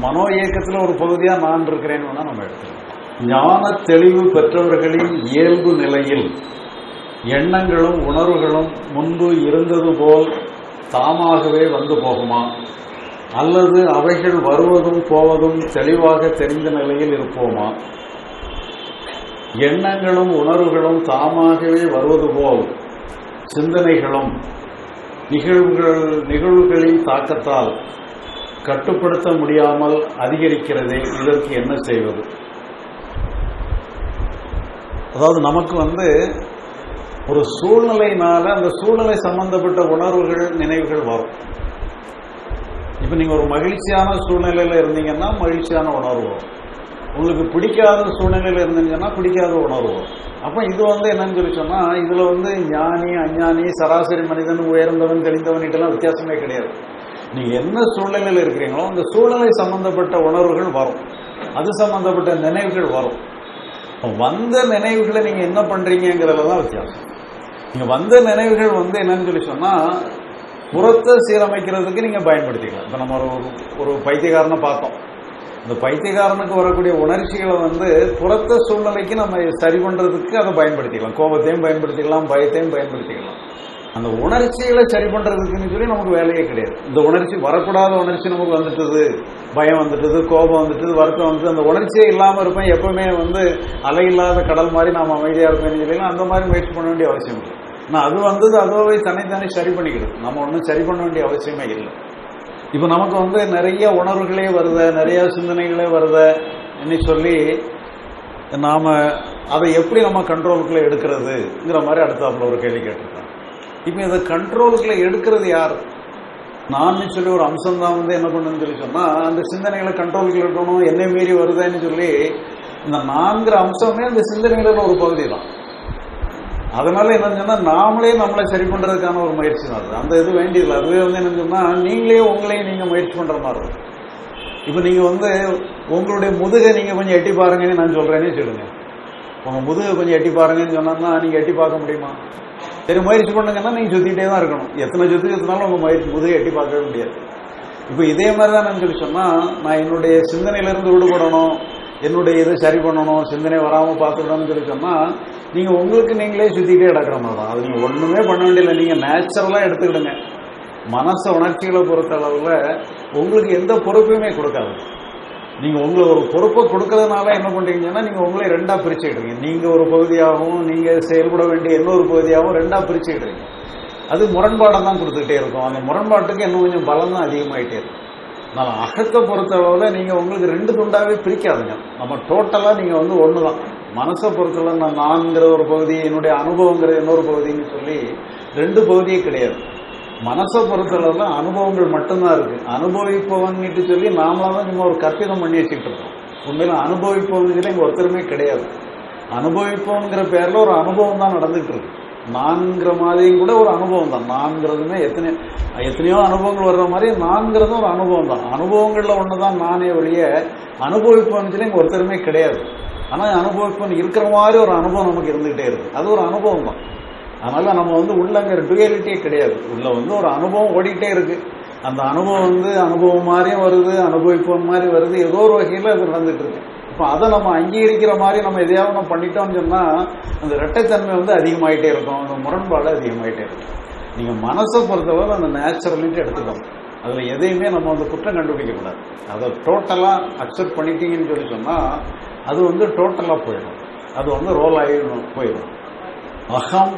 மனோ இயக்கத்தில் ஒரு பகுதியாக நான் இருக்கிறேன்னு வேணா நம்ம எடுத்துக்கலாம் ஞான தெளிவு பெற்றவர்களின் இயல்பு நிலையில் எண்ணங்களும் உணர்வுகளும் முன்பு இருந்தது போல் தாமாகவே வந்து போகுமா? அல்லது அவைகள் வருவதும் போவதும் தெளிவாக தெரிந்த நிலையில் இருப்போமா? எண்ணங்களும் உணர்வுகளும் தாமாகவே வருவது போல் சிந்தனைகளும் நிகழ்வுகள் நிகழ்வுகளின் தாக்கத்தால் கட்டுப்படுத்த முடியாமல் அதிகரிக்கிறதே இதற்கு என்ன செய்வது? அதாவது நமக்கு வந்து ஒரு சூழ்நிலையினால அந்த சூழ்நிலை சம்பந்தப்பட்ட உணர்வுகள் நினைவுகள் வரும். இப்போ நீங்கள் ஒரு மகிழ்ச்சியான சூழ்நிலையில் இருந்தீங்கன்னா மகிழ்ச்சியான உணர்வு வரும். உங்களுக்கு பிடிக்காத சூழ்நிலையில் இருந்தீங்கன்னா பிடிக்காத உணர்வு வரும். அப்போ இது வந்து என்னன்னு சொல்லி சொன்னால் இதில் வந்து ஞானி அஞ்ஞானி சராசரி மனிதன் உயர்ந்தவன் தெளிந்தவன் இதெல்லாம் வித்தியாசமே கிடையாது. நீங்கள் என்ன சூழ்நிலையில் இருக்கிறீங்களோ அந்த சூழ்நிலை சம்பந்தப்பட்ட உணர்வுகள் வரும். அது சம்பந்தப்பட்ட நினைவுகள் வரும். வந்த நினைவுகளை நீங்கள் என்ன பண்ணுறீங்கிறதுல தான் வித்தியாசம். நீங்கள் வந்த நினைவுகள் வந்து என்னன்னு சொல்லி சொன்னால் புறத்தை சீரமைக்கிறதுக்கு நீங்கள் பயன்படுத்திக்கலாம். இப்போ நம்ம ஒரு ஒரு பைத்தியக்காரனை பார்த்தோம். இந்த பைத்தியக்காரனுக்கு வரக்கூடிய உணர்ச்சிகளை வந்து புறத்த சூழ்நிலைக்கு நம்ம சரி பண்ணுறதுக்கு அதை பயன்படுத்திக்கலாம். கோபத்தையும் பயன்படுத்திக்கலாம் பயத்தையும் பயன்படுத்திக்கலாம். அந்த உணர்ச்சிகளை சரி பண்ணுறதுக்குன்னு சொல்லி நமக்கு வேலையே கிடையாது. இந்த உணர்ச்சி வரக்கூடாத உணர்ச்சி நமக்கு வந்துட்டுது. பயம் வந்துட்டுது கோபம் வந்துட்டது வருத்தம் வந்துட்டு அந்த உணர்ச்சியே இல்லாமல் இருப்பேன். எப்பவுமே வந்து அலை இல்லாத கடல் மாதிரி நாம் அமைதியாக இருப்பேன்னு சொல்லி அந்த மாதிரி முயற்சி பண்ண வேண்டிய அவசியம் இல்லை. ஆனால் அது வந்தது அதுவே தனித்தனி சரி பண்ணிக்கிடும். நம்ம ஒன்றும் சரி பண்ண வேண்டிய அவசியமே இல்லை. இப்போ நமக்கு வந்து நிறைய உணர்வுகளே வருத நிறைய சிந்தனைகளே வருத என்ன சொல்லி நாம் அதை எப்படி நம்ம கண்ட்ரோலுக்குள்ளே எடுக்கிறதுங்கிற மாதிரி அடுத்தாப்புல ஒரு கேள்வி கேட்டிருக்கோம் இப்போ இதை கண்ட்ரோலுக்குள்ளே எடுக்கிறது யார்? நான் சொல்லி ஒரு அம்சம் தான் வந்து என்ன பண்ணுன்னு சொல்லி சொன்னால் அந்த சிந்தனைகளை கண்ட்ரோலுக்குள்ள எடுக்கணும் என்ன மீறி வருதுன்னு சொல்லி இந்த நான்கிற அம்சமே அந்த சிந்தனைகளோட ஒரு பகுதி தான் அதனால என்னன்னு சொன்னால் நாமளே நம்மளை சரி பண்ணுறதுக்கான ஒரு முயற்சி தான் அது. அந்த இது வேண்டியதில்லை. அதுவே வந்து என்னன்னு சொன்னால் நீங்களே உங்களையும் நீங்கள் முயற்சி பண்ணுற மாதிரி இருக்கும். இப்போ நீங்கள் வந்து உங்களுடைய முதுகை நீங்கள் கொஞ்சம் எட்டி பாருங்கன்னு நான் சொல்கிறேன்னே சொல்லுங்க. உங்கள் முதுகை கொஞ்சம் எட்டி பாருங்கன்னு சொன்னோம்னா நீங்கள் எட்டி பார்க்க முடியுமா? சரி முயற்சி பண்ணுங்கன்னா நீங்கள் சுற்றிக்கிட்டே தான் இருக்கணும். எத்தனை சுற்றி உங்கள் முயற்சி முதுகை எட்டி பார்க்கவே முடியாது. இப்போ இதே மாதிரி தான் சொல்லி சொன்னால் நான் என்னுடைய சிந்தனையிலேருந்து விடுபடணும். என்னுடைய இதை சரி பண்ணணும் சிந்தனை வராமல் பார்த்துக்கணும்னு சொல்லி சொன்னால் நீங்கள் உங்களுக்கு நீங்களே சுற்றிக்கிட்டே கிடக்கிற மாதிரி தான். அது நீங்கள் ஒன்றுமே பண்ண வேண்டியதில்லை. நீங்கள் நேச்சுரலாக எடுத்துக்கிடுங்க. மனச உணர்ச்சிகளை பொறுத்த அளவில் உங்களுக்கு எந்த பொறுப்பையுமே கொடுக்காது. நீங்கள் உங்களை ஒரு பொறுப்பை கொடுக்கறதுனால என்ன பண்ணுறீங்கன்னா நீங்கள் உங்களை ரெண்டாக பிரிச்சுக்கிடுறீங்க. நீங்கள் ஒரு பகுதியாகவும் நீங்கள் செயல்பட வேண்டிய இன்னொரு பகுதியாகவும் ரெண்டாக பிரிச்சுக்கிடுறீங்க. அது முரண்பாடை தான் கொடுத்துக்கிட்டே இருக்கும். அந்த முரண்பாட்டுக்கு இன்னும் கொஞ்சம் பலம் தான் அதிகமாகிட்டே இருக்கும். நான் அகத்தை பொறுத்தளவில் நீங்கள் உங்களுக்கு ரெண்டு துண்டாவே பிரிக்காதுங்க. நம்ம டோட்டலாக நீங்கள் வந்து ஒன்று தான் மனசை பொறுத்தளவு நான் நான்கிற ஒரு பகுதி என்னுடைய அனுபவங்கிற இன்னொரு பகுதின்னு சொல்லி ரெண்டு பகுதியே கிடையாது. மனசை பொறுத்தளவில் அனுபவங்கள் மட்டும்தான் இருக்கு. அனுபவிப்பவன்கிட்டு சொல்லி நாமளாக தான் நம்ம ஒரு கற்பிதம் பண்ணி வச்சுக்கிட்டு இருக்கோம். உண்மையில அனுபவிப்பவன் சொல்லி இங்கே ஒருத்தருமே கிடையாது. அனுபவிப்போங்கிற பேரில் ஒரு அனுபவம் தான் நடந்துகிட்டு இருக்கு. நான்கிற மாதிரியும் கூட ஒரு அனுபவம் தான். நான்கிறதுமே எத்தனை எத்தனையோ அனுபவங்கள் வர்ற மாதிரி நான்கிறதும் ஒரு அனுபவம் தான். அனுபவங்களில் ஒன்று தான் நானே வழிய அனுபவிப்பவன் சொல்லி இங்கே ஒருத்தருமே கிடையாது. ஆனால் அனுபவிப்பவன் இருக்கிற மாதிரி ஒரு அனுபவம் நமக்கு இருந்துகிட்டே இருக்கு. அது ஒரு அனுபவம் தான். அதனால நம்ம வந்து உள்ளங்கிற டுயலிட்டியே கிடையாது. உள்ள வந்து ஒரு அனுபவம் ஓடிட்டே இருக்கு. அந்த அனுபவம் வந்து அனுபவம் மாதிரியும் வருது அனுபவிப்போம் மாதிரி வருது. ஏதோ ஒரு வகையில் அது நடந்துட்டு இருக்கு. இப்போ அதை நம்ம அங்கீகரிக்கிற மாதிரி நம்ம எதையாவது நம்ம பண்ணிட்டோம்னு சொன்னால் அந்த இரட்டைத்தன்மை வந்து அதிகமாயிட்டே இருக்கும். அந்த முரண்பாடு அதிகமாயிட்டே இருக்கும். நீங்கள் மனசை பொறுத்தவரை அந்த நேச்சுரலிட்டு எடுத்துக்கணும். அதில் எதையுமே நம்ம வந்து குற்றம் கண்டுபிடிக்கக்கூடாது அதை டோட்டலாக அக்செப்ட் பண்ணிட்டீங்கன்னு சொல்லி சொன்னால் அது வந்து டோட்டலாக போயிடும். அது வந்து ரோல் ஆகி போயிடும். అహం